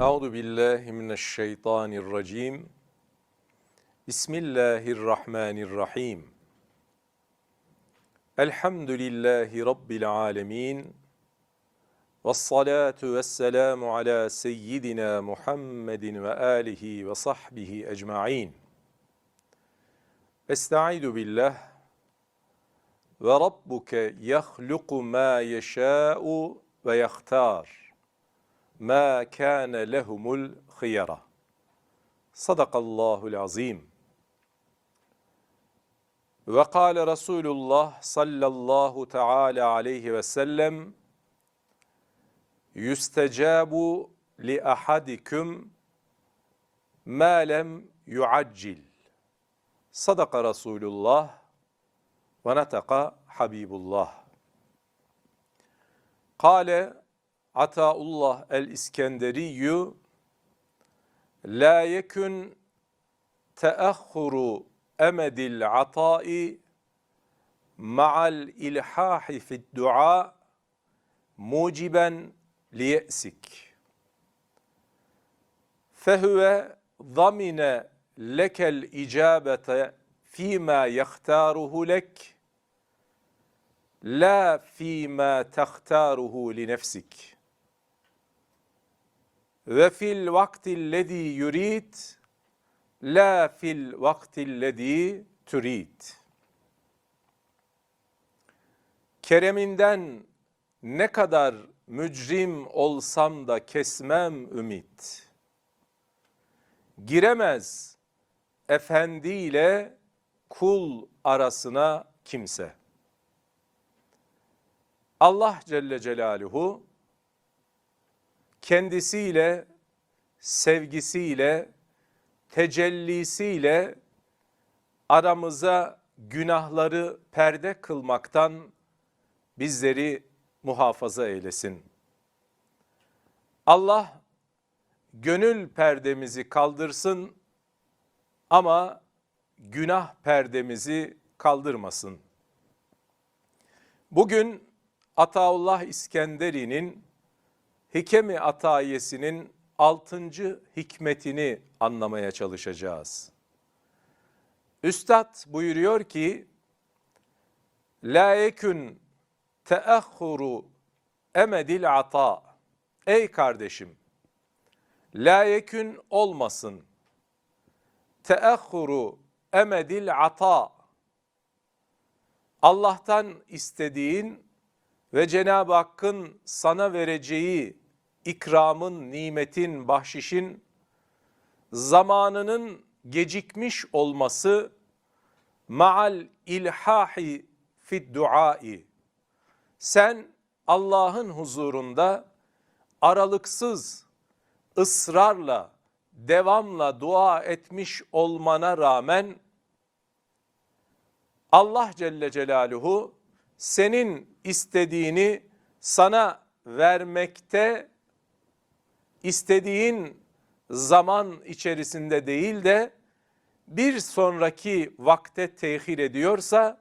أعوذ بالله من الشيطان الرجيم. بسم الله الرحمن الرحيم. الحمد لله رب العالمين والصلاة والسلام على سيدنا محمد وآله وصحبه أجمعين. أستعيد بالله وربك يخلق ما يشاء ويختار. Yahtar. Ma kâne lehumul khiyara. Sadakallahul azim. Ve kâle Resulullah sallallahu teâlâ aleyhi ve sellem Yüstecabu li ahadikum ma lem yuaccil. Sadaka Resulullah ve nataka Habibullah. Kale Ataullah el-İskenderiyyü La yekun teahhuru emedil ata'i ma'al ilhahi fid dua muciben liye'sik. Fehuve zamine lekel icabete fîmâ yahtaruhu lek la fîmâ tahtaruhu li nefsik. Ve fil vaktillezî yurid la fil vaktillezî turid. Kereminden ne kadar mücrim olsam da kesmem ümit. Giremez efendiyle kul arasına kimse. Allah Celle Celaluhu kendisiyle, sevgisiyle, tecellisiyle aramıza günahları perde kılmaktan bizleri muhafaza eylesin. Allah gönül perdemizi kaldırsın ama günah perdemizi kaldırmasın. Bugün Ataullah İskenderi'nin Hikemi Atayesi'nin altıncı hikmetini anlamaya çalışacağız. Üstad buyuruyor ki, La yekün teahhuru emedil ata. Ey kardeşim, la yekün olmasın. Teahhuru emedil ata. Allah'tan istediğin ve Cenab-ı Hakk'ın sana vereceği ikramın, nimetin, bahşişin zamanının gecikmiş olması maal ilhahi fid duai. Sen Allah'ın huzurunda aralıksız, ısrarla, devamla dua etmiş olmana rağmen Allah Celle Celaluhu senin istediğini sana vermekte istediğin zaman içerisinde değil de bir sonraki vakte tehir ediyorsa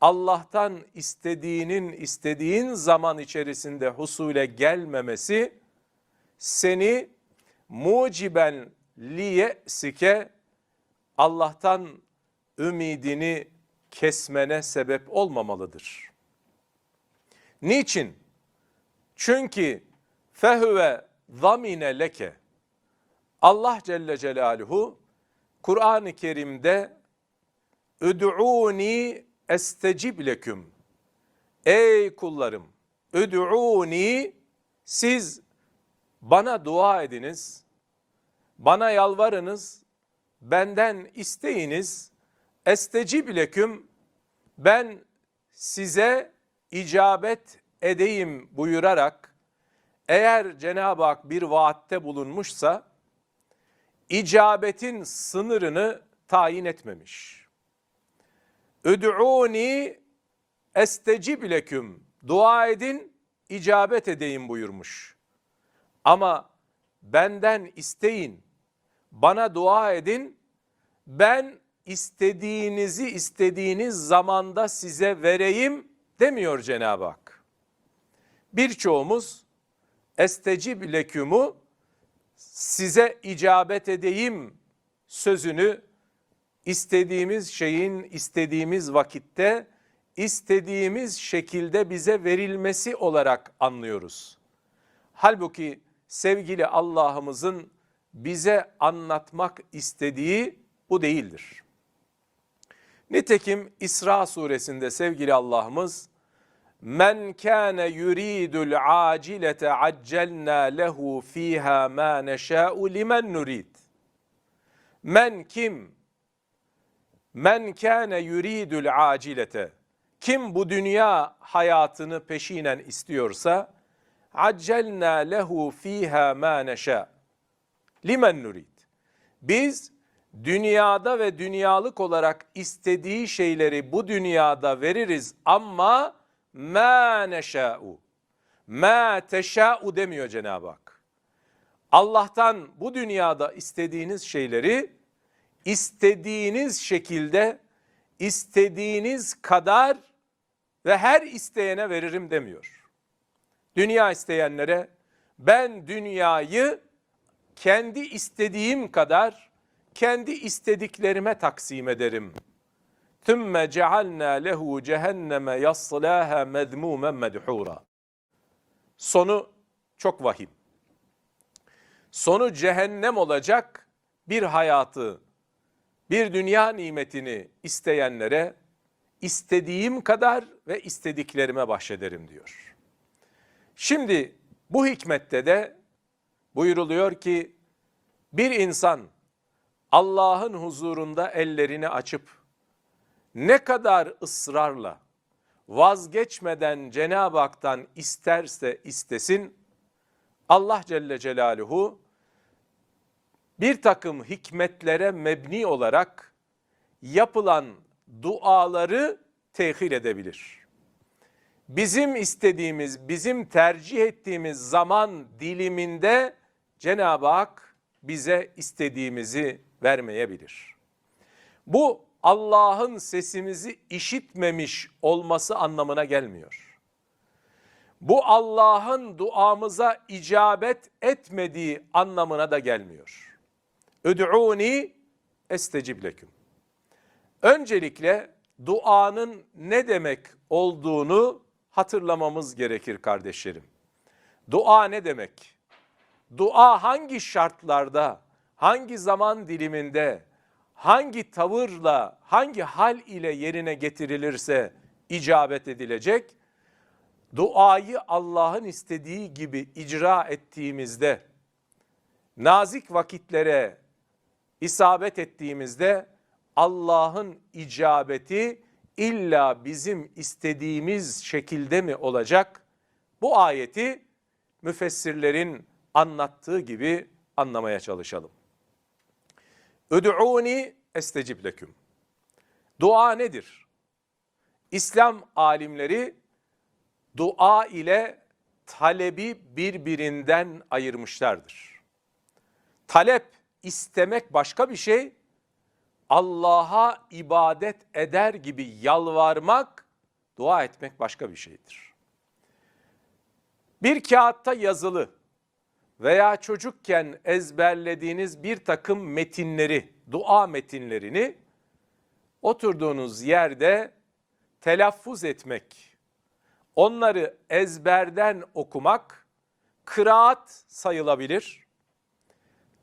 Allah'tan istediğinin istediğin zaman içerisinde husule gelmemesi seni muciben liyesike Allah'tan ümidini kesmene sebep olmamalıdır. Niçin? Çünkü fehüve zamine leke. Allah Celle Celaluhu Kur'an-ı Kerim'de Üd'uni estecib leküm. Ey kullarım Üd'uni siz bana dua ediniz bana yalvarınız benden isteyiniz. Estecib leküm ben size icabet edeyim buyurarak eğer Cenab-ı Hak bir vaatte bulunmuşsa icabetin sınırını tayin etmemiş. Üd'uni estecib leküm dua edin icabet edeyim buyurmuş. Ama benden isteyin, bana dua edin, ben istediğinizi istediğiniz zamanda size vereyim demiyor Cenab-ı Hak. Birçoğumuz estecib lekümü size icabet edeyim sözünü istediğimiz şeyin istediğimiz vakitte istediğimiz şekilde bize verilmesi olarak anlıyoruz. Halbuki sevgili Allah'ımızın bize anlatmak istediği bu değildir. Nitekim İsra suresinde sevgili Allah'ımız Men kana yuridul acilete accelna lehu fiha ma neşâ'u limen nurid. Men kim? Men kana yuridul acilete. Kim bu dünya hayatını peşinen istiyorsa accelna lehu fiha ma neşâ. Limen nurid. Biz dünyada ve dünyalık olarak istediği şeyleri bu dünyada veririz ama ma neşâ'u. Ma teşâ'u demiyor Cenab-ı Hak. Allah'tan bu dünyada istediğiniz şeyleri istediğiniz şekilde, istediğiniz kadar ve her isteyene veririm demiyor. Dünya isteyenlere ben dünyayı kendi istediğim kadar kendi istediklerime taksim ederim. Tümme cealna lehu cehenneme yaslaha mezmumen medhura. Sonu çok vahim. Sonu cehennem olacak bir hayatı, bir dünya nimetini isteyenlere istediğim kadar ve istediklerime bahşederim diyor. Şimdi bu hikmette de buyuruluyor ki bir insan Allah'ın huzurunda ellerini açıp ne kadar ısrarla vazgeçmeden Cenab-ı Hak'tan isterse istesin Allah Celle Celaluhu bir takım hikmetlere mebni olarak yapılan duaları tehir edebilir. Bizim istediğimiz, bizim tercih ettiğimiz zaman diliminde Cenab-ı Hak bize istediğimizi vermeyebilir. Bu Allah'ın sesimizi işitmemiş olması anlamına gelmiyor. Bu Allah'ın duamıza icabet etmediği anlamına da gelmiyor. Öd'uni estecib leküm. Öncelikle duanın ne demek olduğunu hatırlamamız gerekir kardeşlerim. Dua ne demek? Dua hangi şartlarda, hangi zaman diliminde, hangi tavırla, hangi hal ile yerine getirilirse icabet edilecek, duayı Allah'ın istediği gibi icra ettiğimizde, nazik vakitlere isabet ettiğimizde Allah'ın icabeti illa bizim istediğimiz şekilde mi olacak? Bu ayeti müfessirlerin anlattığı gibi anlamaya çalışalım. Öd'uni estecib leküm. Dua nedir? İslam alimleri dua ile talebi birbirinden ayırmışlardır. Talep istemek başka bir şey, Allah'a ibadet eder gibi yalvarmak, dua etmek başka bir şeydir. Bir kağıtta yazılı veya çocukken ezberlediğiniz bir takım metinleri, dua metinlerini oturduğunuz yerde telaffuz etmek, onları ezberden okumak kıraat sayılabilir,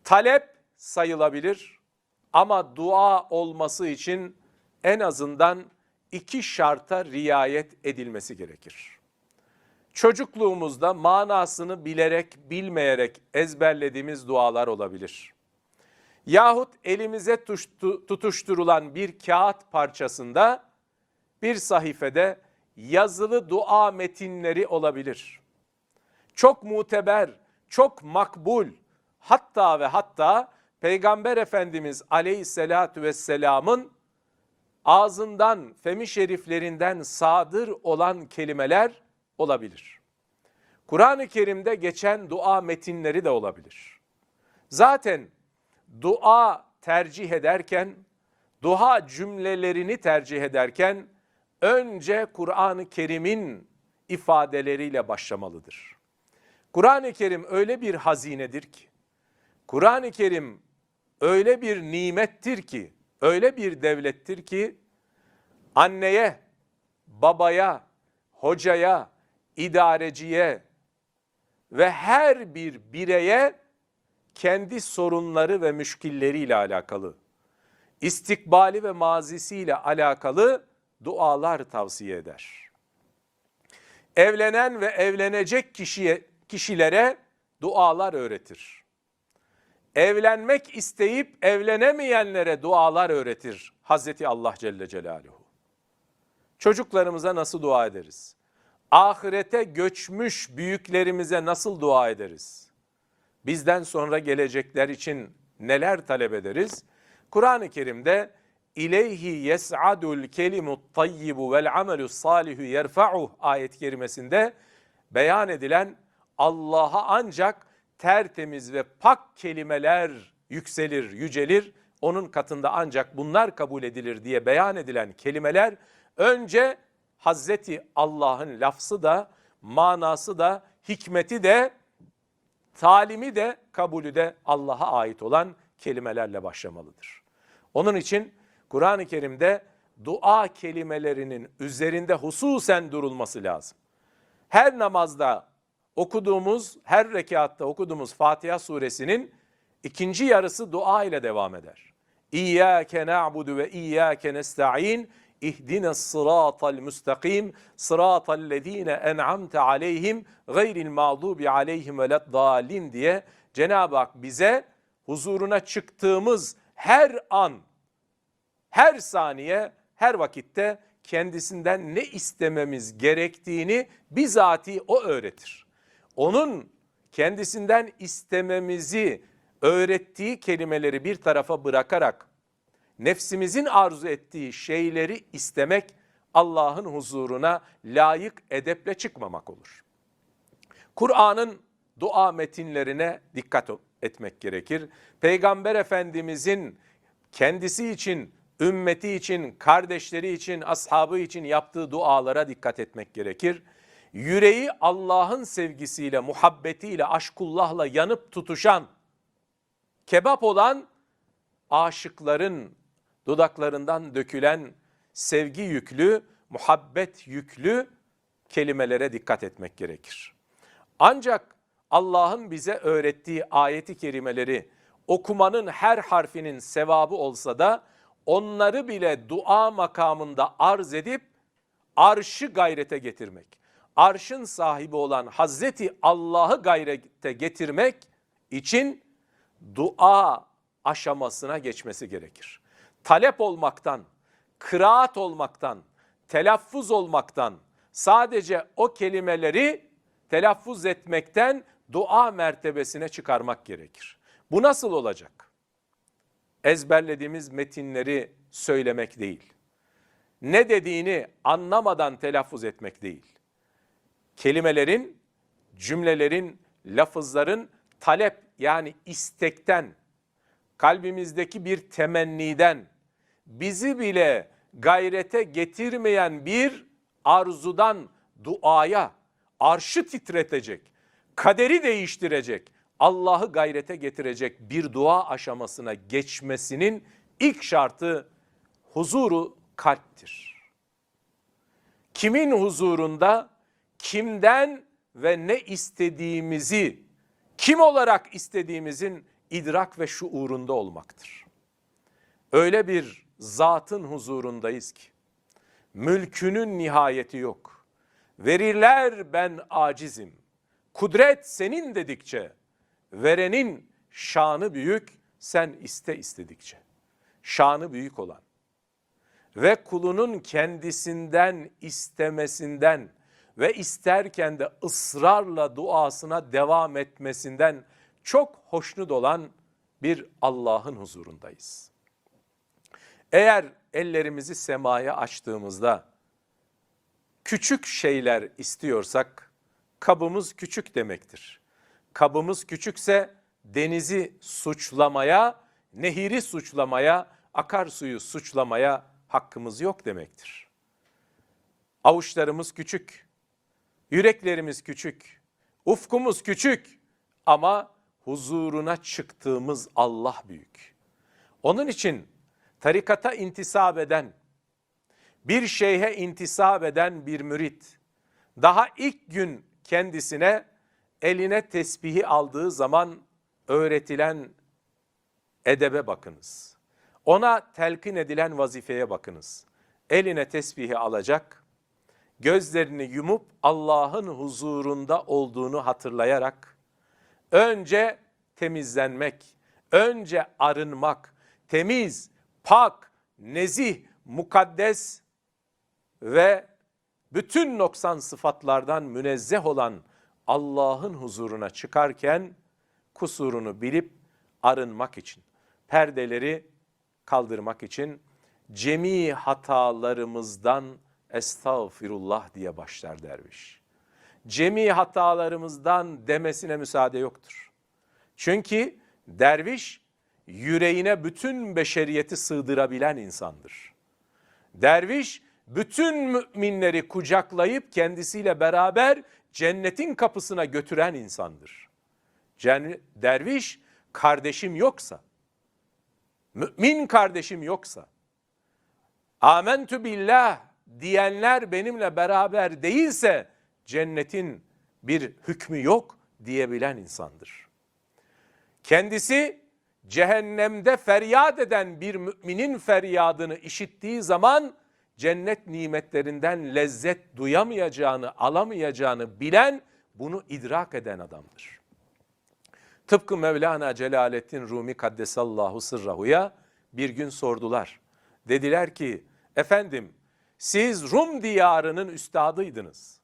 talep sayılabilir ama dua olması için en azından iki şarta riayet edilmesi gerekir. Çocukluğumuzda manasını bilerek, bilmeyerek ezberlediğimiz dualar olabilir. Yahut elimize tutuşturulan bir kağıt parçasında bir sayfede yazılı dua metinleri olabilir. Çok muteber, çok makbul, hatta ve hatta Peygamber Efendimiz aleyhissalatu vesselamın ağzından, femi şeriflerinden sadır olan kelimeler olabilir. Kur'an-ı Kerim'de geçen dua metinleri de olabilir. Zaten dua tercih ederken, dua cümlelerini tercih ederken önce Kur'an-ı Kerim'in ifadeleriyle başlamalıdır. Kur'an-ı Kerim öyle bir hazinedir ki Kur'an-ı Kerim öyle bir nimettir ki, öyle bir devlettir ki anneye, babaya, hocaya, idareciye ve her bir bireye kendi sorunları ve müşkilleriyle alakalı, istikbali ve mazisiyle alakalı dualar tavsiye eder. Evlenen ve evlenecek kişiye, kişilere dualar öğretir. Evlenmek isteyip evlenemeyenlere dualar öğretir Hazreti Allah Celle Celaluhu. Çocuklarımıza nasıl dua ederiz? Ahirete göçmüş büyüklerimize nasıl dua ederiz? Bizden sonra gelecekler için neler talep ederiz? Kur'an-ı Kerim'de İleyhi yes'adul kelimut tayyibu vel amelus salihu yerfa'uh ayet kerimesinde beyan edilen Allah'a ancak tertemiz ve pak kelimeler yükselir, yücelir. Onun katında ancak bunlar kabul edilir diye beyan edilen kelimeler önce Hazreti Allah'ın lafzı da, manası da, hikmeti de, talimi de, kabulü de Allah'a ait olan kelimelerle başlamalıdır. Onun için Kur'an-ı Kerim'de dua kelimelerinin üzerinde hususen durulması lazım. Her namazda okuduğumuz, her rekatta okuduğumuz Fatiha suresinin ikinci yarısı dua ile devam eder. İyyâke na'budu ve iyyâke nesta'in ihdina sıratal müstakim sıratal lezine en'amte aleyhim gayril mağdubi aleyhim veleddallin diye Cenab-ı Hak bize huzuruna çıktığımız her an her saniye, her vakitte kendisinden ne istememiz gerektiğini bizatihi o öğretir. Onun kendisinden istememizi öğrettiği kelimeleri bir tarafa bırakarak nefsimizin arzu ettiği şeyleri istemek Allah'ın huzuruna layık edeple çıkmamak olur. Kur'an'ın dua metinlerine dikkat etmek gerekir. Peygamber Efendimizin kendisi için ümmeti için, kardeşleri için, ashabı için yaptığı dualara dikkat etmek gerekir. Yüreği Allah'ın sevgisiyle, muhabbetiyle, aşkullahla yanıp tutuşan, kebap olan aşıkların dudaklarından dökülen sevgi yüklü, muhabbet yüklü kelimelere dikkat etmek gerekir. Ancak Allah'ın bize öğrettiği ayeti kerimeleri okumanın her harfinin sevabı olsa da onları bile dua makamında arz edip arşı gayrete getirmek. Arşın sahibi olan Hazreti Allah'ı gayrete getirmek için dua aşamasına geçmesi gerekir. Talep olmaktan, kıraat olmaktan, telaffuz olmaktan, sadece o kelimeleri telaffuz etmekten dua mertebesine çıkarmak gerekir. Bu nasıl olacak? ezberlediğimiz metinleri söylemek değil. Ne dediğini anlamadan telaffuz etmek değil. Kelimelerin, cümlelerin, lafızların talep yani istekten, kalbimizdeki bir temenniden, bizi bile gayrete getirmeyen bir arzudan duaya, arşı titretecek, kaderi değiştirecek, Allah'ı gayrete getirecek bir dua aşamasına geçmesinin ilk şartı huzuru kalptir. Kimin huzurunda kimden ve ne istediğimizi kim olarak istediğimizin idrak ve şuurunda olmaktır. Öyle bir zatın huzurundayız ki mülkünün nihayeti yok. Verirler ben acizim. Kudret senin dedikçe Verenin şanı büyük, sen iste istedikçe. Şanı büyük olan ve kulunun kendisinden istemesinden ve isterken de ısrarla duasına devam etmesinden çok hoşnut olan bir Allah'ın huzurundayız. Eğer ellerimizi semaya açtığımızda küçük şeyler istiyorsak kabımız küçük demektir kabımız küçükse denizi suçlamaya, nehiri suçlamaya, akarsuyu suçlamaya hakkımız yok demektir. Avuçlarımız küçük, yüreklerimiz küçük, ufkumuz küçük ama huzuruna çıktığımız Allah büyük. Onun için tarikata intisap eden, bir şeyhe intisap eden bir mürit, daha ilk gün kendisine eline tesbihi aldığı zaman öğretilen edebe bakınız. Ona telkin edilen vazifeye bakınız. Eline tesbihi alacak, gözlerini yumup Allah'ın huzurunda olduğunu hatırlayarak önce temizlenmek, önce arınmak, temiz, pak, nezih, mukaddes ve bütün noksan sıfatlardan münezzeh olan Allah'ın huzuruna çıkarken kusurunu bilip arınmak için, perdeleri kaldırmak için cemi hatalarımızdan estağfirullah diye başlar derviş. Cemi hatalarımızdan demesine müsaade yoktur. Çünkü derviş yüreğine bütün beşeriyeti sığdırabilen insandır. Derviş bütün müminleri kucaklayıp kendisiyle beraber cennetin kapısına götüren insandır. Derviş kardeşim yoksa, mümin kardeşim yoksa, amentü billah diyenler benimle beraber değilse cennetin bir hükmü yok diyebilen insandır. Kendisi cehennemde feryat eden bir müminin feryadını işittiği zaman cennet nimetlerinden lezzet duyamayacağını, alamayacağını bilen, bunu idrak eden adamdır. Tıpkı Mevlana Celaleddin Rumi Kaddesallahu Sırrahu'ya bir gün sordular. Dediler ki, efendim siz Rum diyarının üstadıydınız.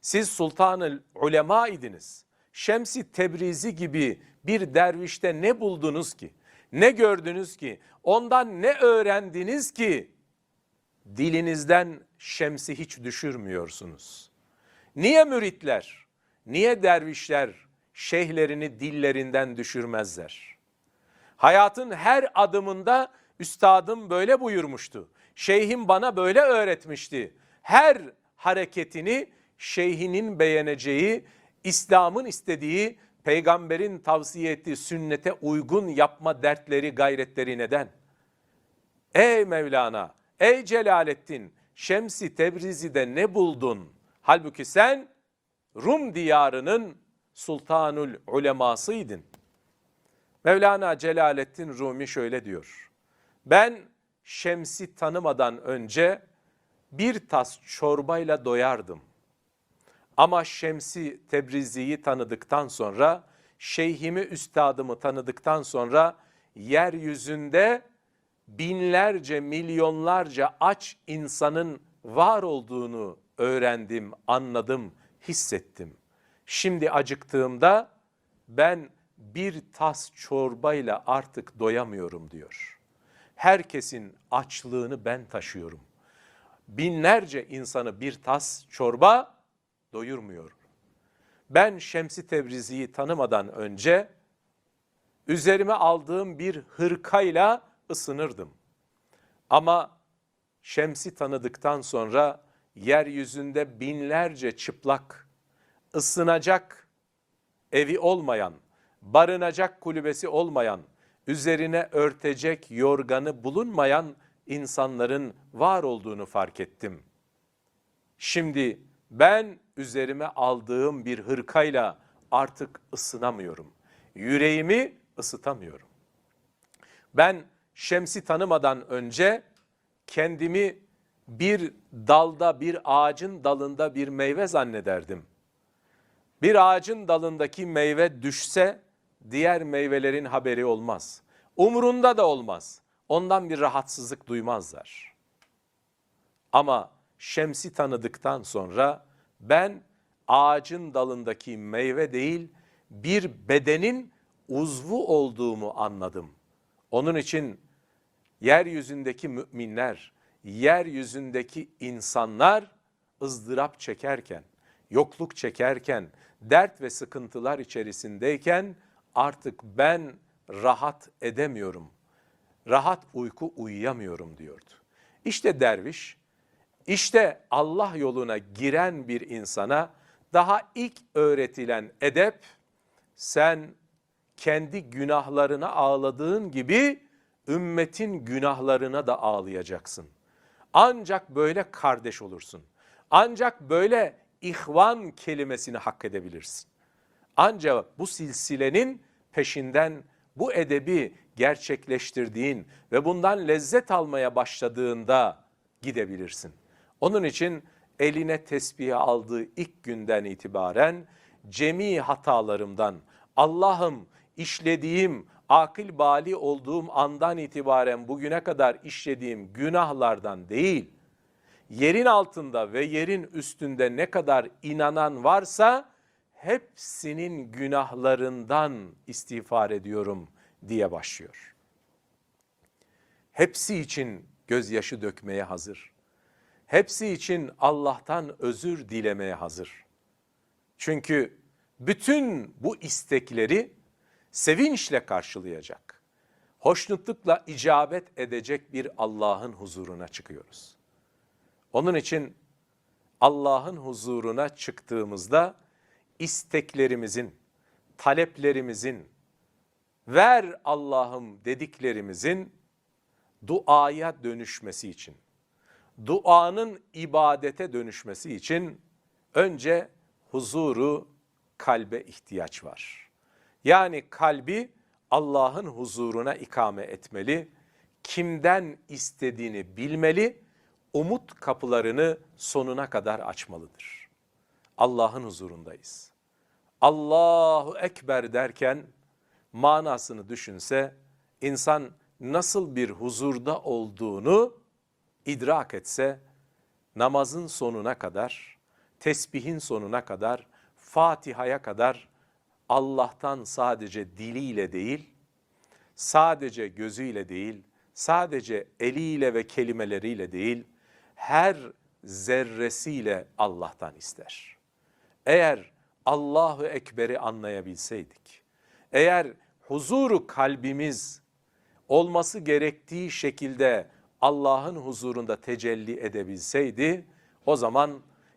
Siz sultanı ulema idiniz. Şemsi Tebrizi gibi bir dervişte ne buldunuz ki? Ne gördünüz ki? Ondan ne öğrendiniz ki? Dilinizden şemsi hiç düşürmüyorsunuz. Niye müritler, niye dervişler şeyhlerini dillerinden düşürmezler? Hayatın her adımında üstadım böyle buyurmuştu. Şeyhim bana böyle öğretmişti. Her hareketini şeyhinin beğeneceği, İslam'ın istediği, peygamberin tavsiye ettiği sünnete uygun yapma dertleri, gayretleri neden? Ey Mevlana, ey Celaleddin, Şemsi Tebrizi'de ne buldun? Halbuki sen Rum diyarının sultanul ulemasıydın. Mevlana Celaleddin Rumi şöyle diyor. Ben Şems'i tanımadan önce bir tas çorbayla doyardım. Ama Şemsi Tebrizi'yi tanıdıktan sonra, şeyhimi üstadımı tanıdıktan sonra yeryüzünde binlerce, milyonlarca aç insanın var olduğunu öğrendim, anladım, hissettim. Şimdi acıktığımda ben bir tas çorbayla artık doyamıyorum diyor. Herkesin açlığını ben taşıyorum. Binlerce insanı bir tas çorba doyurmuyor. Ben Şemsi Tebrizi'yi tanımadan önce üzerime aldığım bir hırkayla ısınırdım. Ama Şems'i tanıdıktan sonra yeryüzünde binlerce çıplak, ısınacak evi olmayan, barınacak kulübesi olmayan, üzerine örtecek yorganı bulunmayan insanların var olduğunu fark ettim. Şimdi ben üzerime aldığım bir hırkayla artık ısınamıyorum. Yüreğimi ısıtamıyorum. Ben Şems'i tanımadan önce kendimi bir dalda, bir ağacın dalında bir meyve zannederdim. Bir ağacın dalındaki meyve düşse diğer meyvelerin haberi olmaz. Umrunda da olmaz. Ondan bir rahatsızlık duymazlar. Ama Şems'i tanıdıktan sonra ben ağacın dalındaki meyve değil bir bedenin uzvu olduğumu anladım. Onun için yeryüzündeki müminler, yeryüzündeki insanlar ızdırap çekerken, yokluk çekerken, dert ve sıkıntılar içerisindeyken artık ben rahat edemiyorum. Rahat uyku uyuyamıyorum diyordu. İşte derviş, işte Allah yoluna giren bir insana daha ilk öğretilen edep sen kendi günahlarına ağladığın gibi ümmetin günahlarına da ağlayacaksın. Ancak böyle kardeş olursun. Ancak böyle ihvan kelimesini hak edebilirsin. Ancak bu silsilenin peşinden bu edebi gerçekleştirdiğin ve bundan lezzet almaya başladığında gidebilirsin. Onun için eline tesbihi aldığı ilk günden itibaren cemi hatalarımdan Allah'ım işlediğim akıl bali olduğum andan itibaren bugüne kadar işlediğim günahlardan değil, yerin altında ve yerin üstünde ne kadar inanan varsa hepsinin günahlarından istiğfar ediyorum diye başlıyor. Hepsi için gözyaşı dökmeye hazır. Hepsi için Allah'tan özür dilemeye hazır. Çünkü bütün bu istekleri sevinçle karşılayacak, hoşnutlukla icabet edecek bir Allah'ın huzuruna çıkıyoruz. Onun için Allah'ın huzuruna çıktığımızda isteklerimizin, taleplerimizin, ver Allah'ım dediklerimizin duaya dönüşmesi için, duanın ibadete dönüşmesi için önce huzuru kalbe ihtiyaç var. Yani kalbi Allah'ın huzuruna ikame etmeli, kimden istediğini bilmeli, umut kapılarını sonuna kadar açmalıdır. Allah'ın huzurundayız. Allahu Ekber derken manasını düşünse insan nasıl bir huzurda olduğunu idrak etse namazın sonuna kadar, tesbihin sonuna kadar, Fatiha'ya kadar Allah'tan sadece diliyle değil, sadece gözüyle değil, sadece eliyle ve kelimeleriyle değil, her zerresiyle Allah'tan ister. Eğer Allahu Ekber'i anlayabilseydik, eğer huzuru kalbimiz olması gerektiği şekilde Allah'ın huzurunda tecelli edebilseydi, o zaman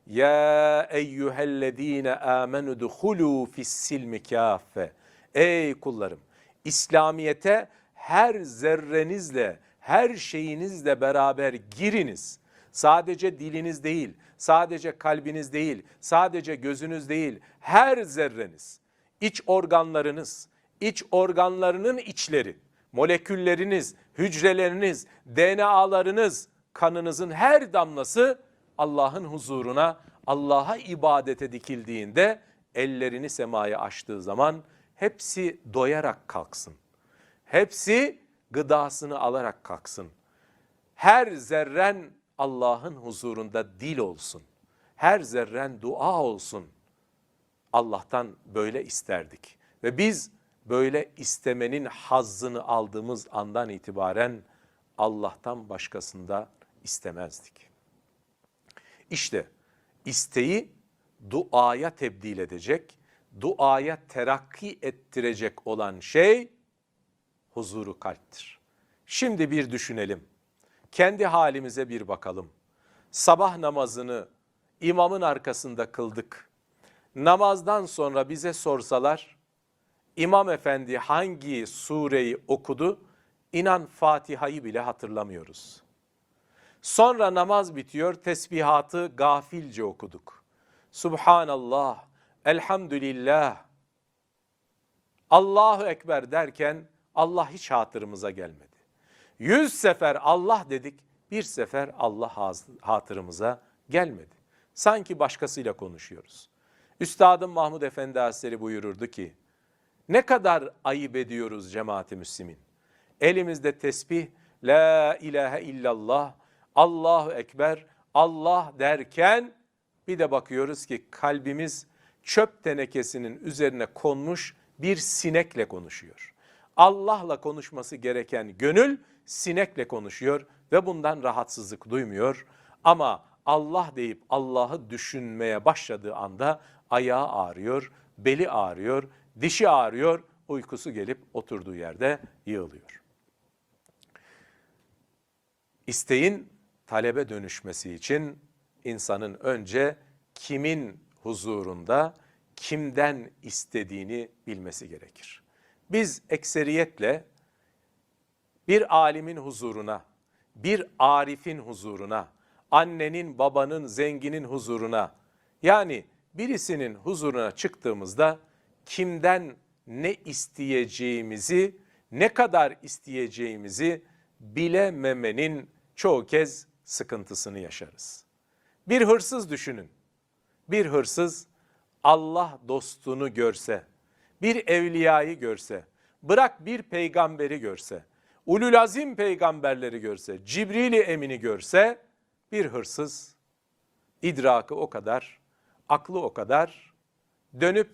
ya eyyühellezine amenu duhulu fis-silmi kaffe. Ey kullarım, İslamiyete her zerrenizle, her şeyinizle beraber giriniz. Sadece diliniz değil, sadece kalbiniz değil, sadece gözünüz değil, her zerreniz, iç organlarınız, iç organlarının içleri, molekülleriniz, hücreleriniz, DNA'larınız, kanınızın her damlası Allah'ın huzuruna, Allah'a ibadete dikildiğinde ellerini semaya açtığı zaman hepsi doyarak kalksın. Hepsi gıdasını alarak kalksın. Her zerren Allah'ın huzurunda dil olsun. Her zerren dua olsun. Allah'tan böyle isterdik. Ve biz böyle istemenin hazzını aldığımız andan itibaren Allah'tan başkasında istemezdik. İşte isteği duaya tebdil edecek, duaya terakki ettirecek olan şey huzuru kalptir. Şimdi bir düşünelim. Kendi halimize bir bakalım. Sabah namazını imamın arkasında kıldık. Namazdan sonra bize sorsalar İmam Efendi hangi sureyi okudu? İnan Fatiha'yı bile hatırlamıyoruz. Sonra namaz bitiyor, tesbihatı gafilce okuduk. Subhanallah, elhamdülillah, Allahu Ekber derken Allah hiç hatırımıza gelmedi. Yüz sefer Allah dedik, bir sefer Allah hatırımıza gelmedi. Sanki başkasıyla konuşuyoruz. Üstadım Mahmud Efendi Hazretleri buyururdu ki, ne kadar ayıp ediyoruz cemaati müslimin. Elimizde tesbih, la ilahe illallah, Allahu Ekber, Allah derken bir de bakıyoruz ki kalbimiz çöp tenekesinin üzerine konmuş bir sinekle konuşuyor. Allah'la konuşması gereken gönül sinekle konuşuyor ve bundan rahatsızlık duymuyor. Ama Allah deyip Allah'ı düşünmeye başladığı anda ayağı ağrıyor, beli ağrıyor, dişi ağrıyor, uykusu gelip oturduğu yerde yığılıyor. İsteğin talebe dönüşmesi için insanın önce kimin huzurunda kimden istediğini bilmesi gerekir. Biz ekseriyetle bir alimin huzuruna, bir arifin huzuruna, annenin, babanın, zenginin huzuruna, yani birisinin huzuruna çıktığımızda kimden ne isteyeceğimizi, ne kadar isteyeceğimizi bilememenin çoğu kez sıkıntısını yaşarız. Bir hırsız düşünün. Bir hırsız Allah dostunu görse, bir evliyayı görse, bırak bir peygamberi görse, ulul azim peygamberleri görse, Cibril-i Emin'i görse bir hırsız idrakı o kadar, aklı o kadar dönüp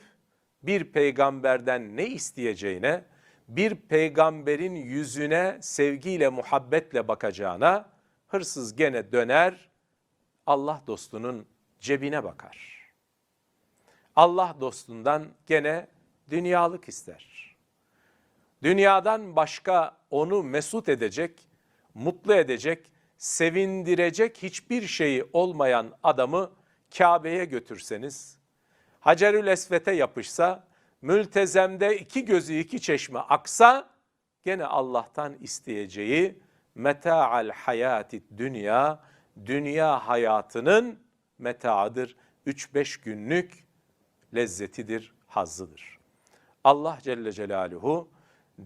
bir peygamberden ne isteyeceğine, bir peygamberin yüzüne sevgiyle, muhabbetle bakacağına hırsız gene döner Allah dostunun cebine bakar. Allah dostundan gene dünyalık ister. Dünyadan başka onu mesut edecek, mutlu edecek, sevindirecek hiçbir şeyi olmayan adamı Kabe'ye götürseniz, Hacerül Esvet'e yapışsa, mültezemde iki gözü iki çeşme aksa, gene Allah'tan isteyeceği meta'al hayati dünya, dünya hayatının metaadır. 3-5 günlük lezzetidir, hazzıdır. Allah Celle Celaluhu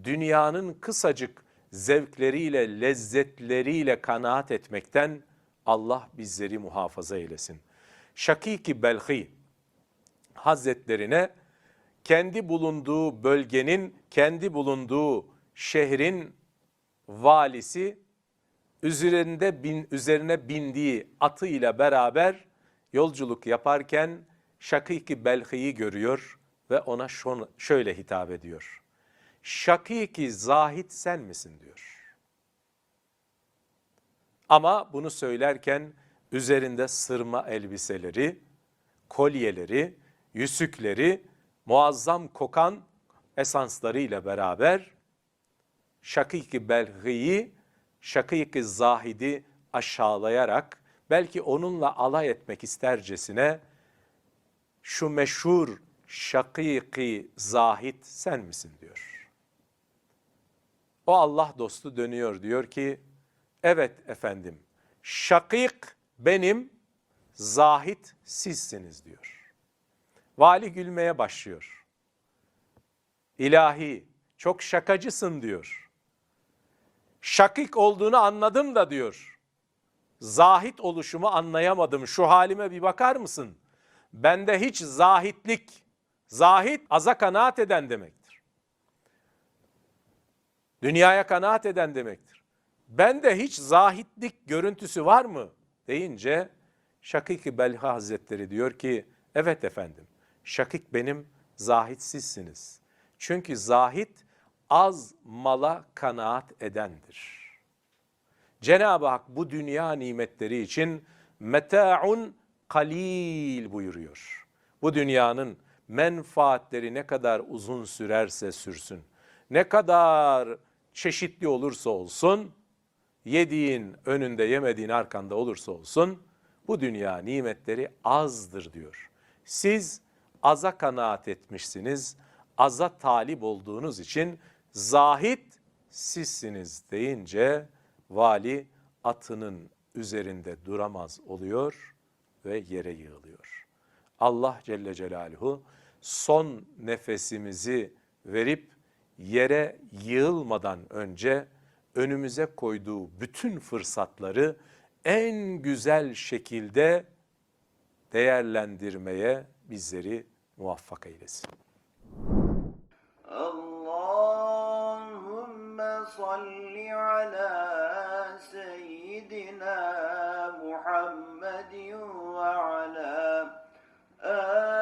dünyanın kısacık zevkleriyle, lezzetleriyle kanaat etmekten Allah bizleri muhafaza eylesin. Şakiki Belhi Hazretlerine kendi bulunduğu bölgenin, kendi bulunduğu şehrin valisi üzerinde bin, üzerine bindiği atı ile beraber yolculuk yaparken Şakiki Belhi'yi görüyor ve ona şon, şöyle hitap ediyor. Şakiki zahit sen misin diyor. Ama bunu söylerken üzerinde sırma elbiseleri, kolyeleri, yüzükleri, muazzam kokan esanslarıyla beraber Şakiki Belhi'yi, Şakiki Zahid'i aşağılayarak belki onunla alay etmek istercesine şu meşhur Şakiki Zahid sen misin diyor. O Allah dostu dönüyor diyor ki evet efendim şakik benim zahid sizsiniz diyor. Vali gülmeye başlıyor. İlahi çok şakacısın diyor. Şakik olduğunu anladım da diyor. Zahit oluşumu anlayamadım. Şu halime bir bakar mısın? Bende hiç zahitlik, zahit aza kanaat eden demektir. Dünyaya kanaat eden demektir. Bende hiç zahitlik görüntüsü var mı? deyince Şakik-i Belha Hazretleri diyor ki evet efendim şakik benim zahit sizsiniz. Çünkü zahit az mala kanaat edendir. Cenab-ı Hak bu dünya nimetleri için meta'un kalil buyuruyor. Bu dünyanın menfaatleri ne kadar uzun sürerse sürsün, ne kadar çeşitli olursa olsun, yediğin önünde yemediğin arkanda olursa olsun, bu dünya nimetleri azdır diyor. Siz aza kanaat etmişsiniz, aza talip olduğunuz için zahit sizsiniz deyince vali atının üzerinde duramaz oluyor ve yere yığılıyor. Allah Celle Celaluhu son nefesimizi verip yere yığılmadan önce önümüze koyduğu bütün fırsatları en güzel şekilde değerlendirmeye bizleri موفق ايدس اللهم صل على سيدنا محمد وعلى آه